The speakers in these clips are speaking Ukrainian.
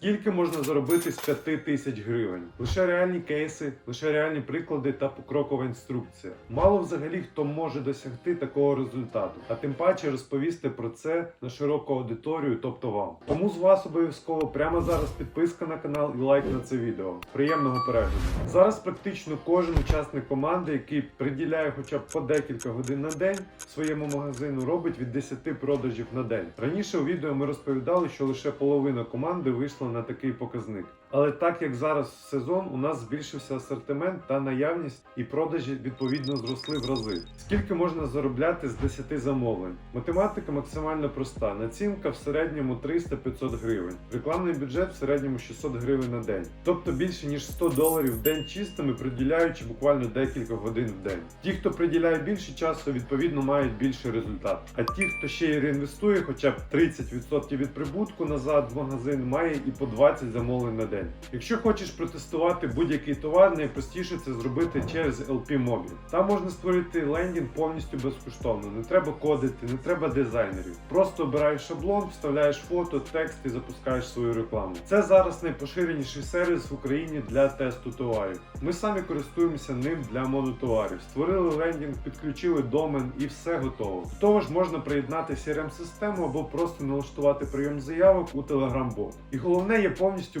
Скільки можна заробити з 5 тисяч гривень? Лише реальні кейси, лише реальні приклади та покрокова інструкція. Мало взагалі хто може досягти такого результату, а тим паче розповісти про це на широку аудиторію, тобто вам. Тому з вас обов'язково прямо зараз підписка на канал і лайк на це відео. Приємного перегляду. Зараз практично кожен учасник команди, який приділяє хоча б по декілька годин на день своєму магазину, робить від 10 продажів на день. Раніше у відео ми розповідали, що лише половина команди вийшла на такий показник. Але так як зараз сезон, у нас збільшився асортимент та наявність, і продажі відповідно зросли в рази. Скільки можна заробляти з 10 замовлень? Математика максимально проста. Націнка в середньому 300-500 гривень. Рекламний бюджет в середньому 600 гривень на день. Тобто більше ніж 100 доларів в день чистими, приділяючи буквально декілька годин в день. Ті, хто приділяє більше часу, відповідно мають більший результат. А ті, хто ще й реінвестує хоча б 30% від прибутку назад в магазин, має і по 20 замовлень на день. Якщо хочеш протестувати будь-який товар, найпростіше це зробити через LP Mobile. Там можна створити лендінг повністю безкоштовно. Не треба кодити, не треба дизайнерів. Просто обираєш шаблон, вставляєш фото, текст і запускаєш свою рекламу. Це зараз найпоширеніший сервіс в Україні для тесту товарів. Ми самі користуємося ним для монотоварів. Створили лендінг, підключили домен і все готово. До того ж, можна приєднати CRM-систему або просто налаштувати прийом заявок у Telegram-бот. І головне є повністю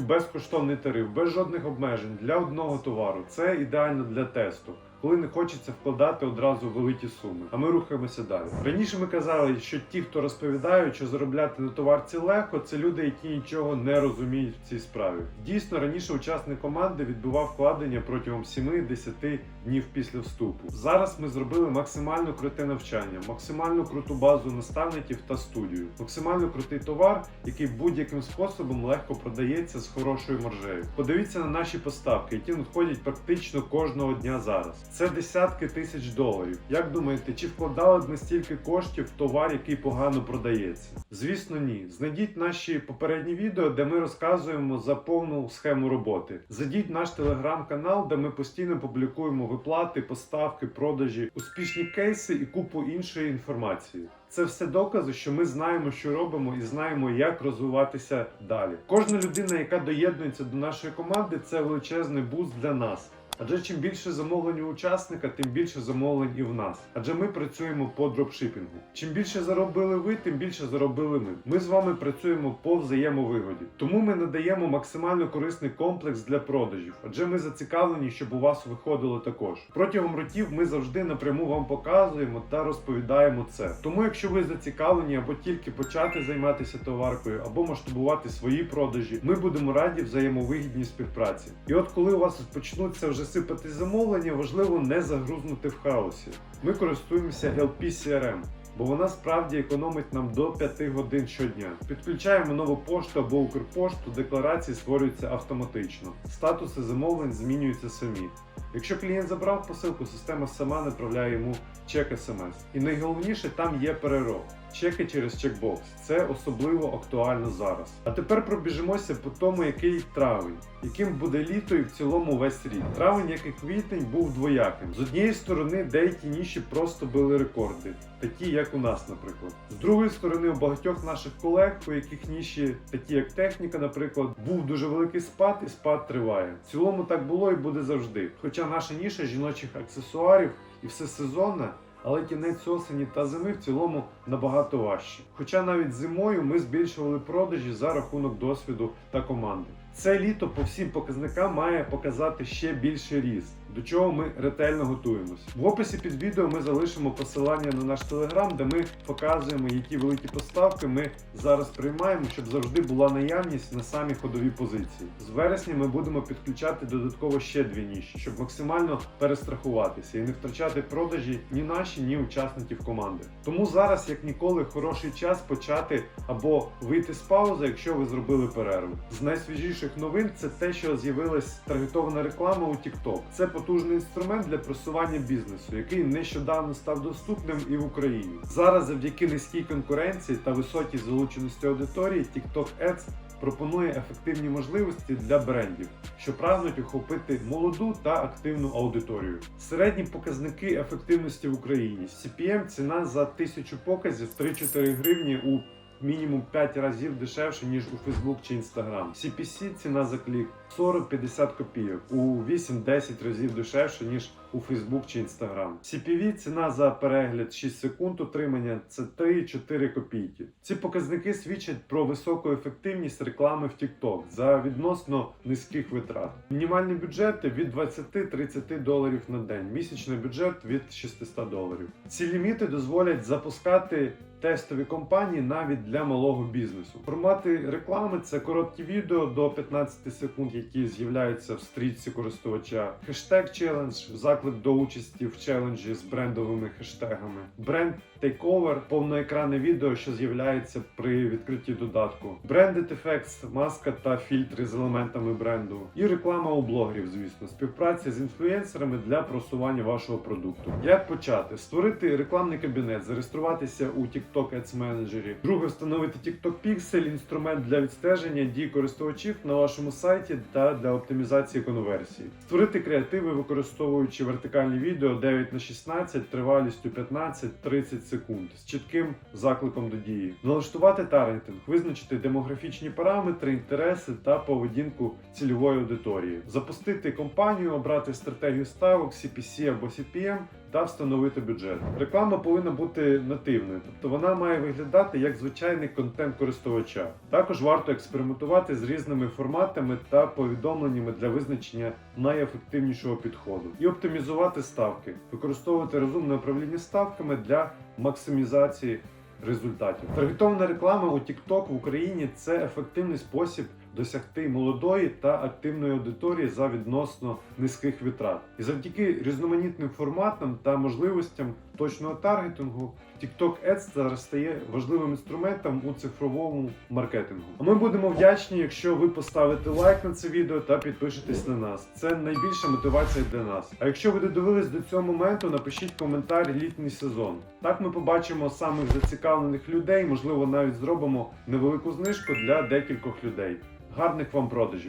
безкоштовний тариф, без жодних обмежень для одного товару. Це ідеально для тесту. Коли не хочеться вкладати одразу великі суми, а ми рухаємося далі. Раніше ми казали, що ті, хто розповідають, що заробляти на товарці легко, це люди, які нічого не розуміють в цій справі. Дійсно, раніше учасник команди відбував вкладення протягом 7-10 днів після вступу. Зараз ми зробили максимально круте навчання, максимально круту базу наставників та студію, максимально крутий товар, який будь-яким способом легко продається з хорошою маржею. Подивіться на наші поставки, які надходять практично кожного дня зараз. Це десятки тисяч доларів. Як думаєте, чи вкладали б ми стільки коштів в товар, який погано продається? Звісно, ні. Знайдіть наші попередні відео, де ми розказуємо за повну схему роботи. Зайдіть наш телеграм-канал, де ми постійно публікуємо виплати, поставки, продажі, успішні кейси і купу іншої інформації. Це все докази, що ми знаємо, що робимо, і знаємо, як розвиватися далі. Кожна людина, яка доєднується до нашої команди, це величезний буст для нас. Адже чим більше замовлень у учасника, тим більше замовлень і в нас. Адже ми працюємо по дропшипінгу. Чим більше заробили ви, тим більше заробили ми. Ми з вами працюємо по взаємовигоді. Тому ми надаємо максимально корисний комплекс для продажів, адже ми зацікавлені, щоб у вас виходило також. Протягом років ми завжди напряму вам показуємо та розповідаємо це. Тому, якщо ви зацікавлені або тільки почати займатися товаркою, або масштабувати свої продажі, ми будемо раді взаємовигідній співпраці. І от коли у вас почнуться вже сипати замовлення, важливо не загрузнути в хаосі. Ми користуємося LP CRM, бо вона справді економить нам до 5 годин щодня. Підключаємо нову пошту або Укрпошту, декларації створюються автоматично. Статуси замовлень змінюються самі. Якщо клієнт забрав посилку, система сама направляє йому чек смс. І найголовніше там є перероб. Чеки через чекбокс. Це особливо актуально зараз. А тепер пробіжимося по тому, який травень, яким буде літо і в цілому весь рік. Травень, як і квітень, був двояким. З однієї сторони, деякі ніші просто били рекорди, такі як у нас, наприклад. З другої сторони, у багатьох наших колег, у яких ніші, такі як техніка, наприклад, був дуже великий спад, і спад триває. В цілому так було і буде завжди. Хоча наша ніша жіночих аксесуарів і все сезонне, але кінець осені та зими в цілому набагато важче. Хоча навіть зимою ми збільшували продажі за рахунок досвіду та команди. Це літо по всім показникам має показати ще більший ріст, до чого ми ретельно готуємось. В описі під відео ми залишимо посилання на наш телеграм, де ми показуємо, які великі поставки ми зараз приймаємо, щоб завжди була наявність на самі ходові позиції. З вересня ми будемо підключати додатково ще дві ніші, щоб максимально перестрахуватися і не втрачати продажі ні наші, ні учасників команди. Тому зараз, як ніколи, хороший час почати або вийти з паузи, якщо ви зробили перерву. З найсвіжіших новин це те, що з'явилась таргетована реклама у TikTok. Це потужний інструмент для просування бізнесу, який нещодавно став доступним і в Україні. Зараз, завдяки низькій конкуренції та високій залученості аудиторії, TikTok Ads пропонує ефективні можливості для брендів, що прагнуть охопити молоду та активну аудиторію. Середні показники ефективності в Україні. CPM ціна за тисячу показів 3-4 гривні у мінімум 5 разів дешевше, ніж у Facebook чи Instagram. CPC ціна за клік 40-50 копійок, у 8-10 разів дешевше, ніж у Facebook чи Instagram. CPV ціна за перегляд 6 секунд утримання це 3-4 копійки. Ці показники свідчать про високу ефективність реклами в TikTok за відносно низьких витрат. Мінімальні бюджети від 20-30 доларів на день, місячний бюджет від 600 доларів. Ці ліміти дозволять запускати тестові кампанії навіть для малого бізнесу. Формати реклами це короткі відео до 15 секунд, які з'являються в стрічці користувача. Хештег челендж, заклик до участі в челенджі з брендовими хештегами. Бренд Takeover – повноекранне відео, що з'являється при відкритті додатку. Branded Effects – маска та фільтри з елементами бренду. І реклама у блогерів, звісно, співпраця з інфлюенсерами для просування вашого продукту. Як почати? Створити рекламний кабінет, зареєструватися у TikTok Ads Manager. Друге, встановити TikTok Pixel, інструмент для відстеження дій користувачів на вашому сайті та для оптимізації конверсії. Створити креативи, використовуючи вертикальні відео 9 на 16 тривалістю 15-30 секунд. З чітким закликом до дії. Налаштувати таргетинг, визначити демографічні параметри, інтереси та поведінку цільової аудиторії, запустити компанію, обрати стратегію ставок, CPC або CPM та встановити бюджет. Реклама повинна бути нативною, тобто вона має виглядати як звичайний контент користувача. Також варто експериментувати з різними форматами та повідомленнями для визначення найефективнішого підходу і оптимізувати ставки, використовувати розумне управління ставками для максимізації результатів. Таргетована реклама у TikTok в Україні це ефективний спосіб досягти молодої та активної аудиторії за відносно низьких витрат. І завдяки різноманітним форматам та можливостям точного таргетингу TikTok Ads зараз стає важливим інструментом у цифровому маркетингу. А ми будемо вдячні, якщо ви поставите лайк на це відео та підпишетесь на нас. Це найбільша мотивація для нас. А якщо ви додивились до цього моменту, напишіть коментар літній сезон. Так ми побачимо самих зацікавлених людей, можливо, навіть зробимо невелику знижку для декількох людей. Гарних вам продажів!